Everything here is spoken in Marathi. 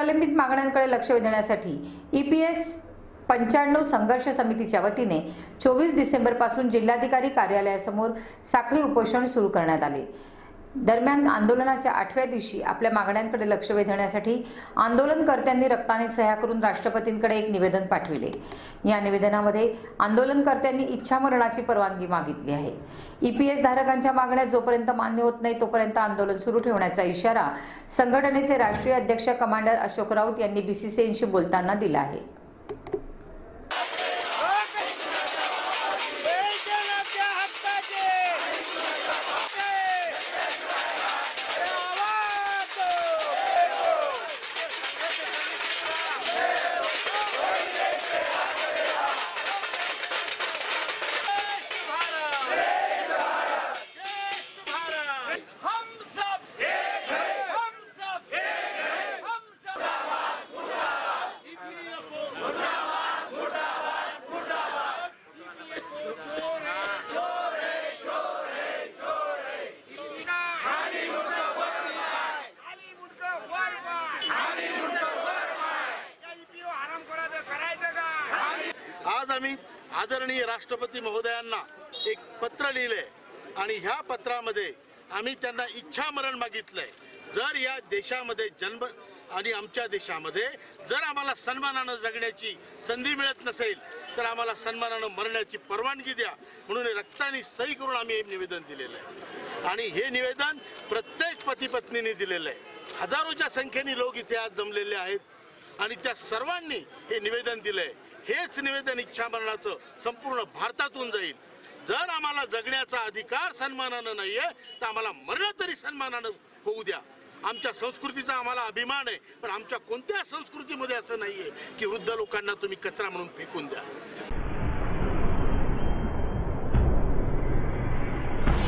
प्रलंबित मागण्यांकडे लक्ष वेधण्यासाठी ई पी एस पंच्याण्णव संघर्ष समितीच्या वतीने चोवीस डिसेंबरपासून जिल्हाधिकारी कार्यालयासमोर साखळी उपोषण सुरू करण्यात आले. दरम्यान आंदोलनाच्या आठव्या दिवशी आपल्या मागण्यांकडे लक्ष वेधण्यासाठी आंदोलनकर्त्यांनी रक्ताने सह्या करून राष्ट्रपतींकडे एक निवेदन पाठविले. या निवेदनामध्ये आंदोलनकर्त्यांनी इच्छामरणाची परवानगी मागितली आहे. ईपीएस धारकांच्या मागण्या जोपर्यंत मान्य होत नाही तोपर्यंत आंदोलन सुरू ठेवण्याचा इशारा संघटनेचे राष्ट्रीय अध्यक्ष कमांडर अशोक राऊत यांनी बीसीसीएनशी बोलताना दिला आहे. आज आम्ही आदरणीय राष्ट्रपती महोदयांना एक पत्र लिहिलंय. आणि ह्या पत्रामध्ये आम्ही त्यांना इच्छामरण मागितलंय. जर या देशामध्ये जन्म आणि आमच्या देशामध्ये जर आम्हाला सन्मानानं जगण्याची संधी मिळत नसेल तर आम्हाला सन्मानानं मरण्याची परवानगी द्या. म्हणून हे रक्ताने सही करून आम्ही हे निवेदन दिलेलं आहे. आणि हे निवेदन प्रत्येक पतीपत्नीने दिलेलं आहे. हजारोच्या संख्येने लोक इथे आज जमलेले आहेत. आणि त्या सर्वांनी हे निवेदन दिलंय. हेच निवेदन इच्छामरणाचं संपूर्ण भारतातून जाईल. जर आम्हाला जगण्याचा अधिकार सन्मानानं नाहीये तर आम्हाला मरण तरी सन्मानानं होऊ द्या. आमच्या संस्कृतीचा आम्हाला अभिमान आहे पण आमच्या कोणत्या संस्कृतीमध्ये असं नाहीये की वृद्ध लोकांना तुम्ही कचरा म्हणून फेकून द्या.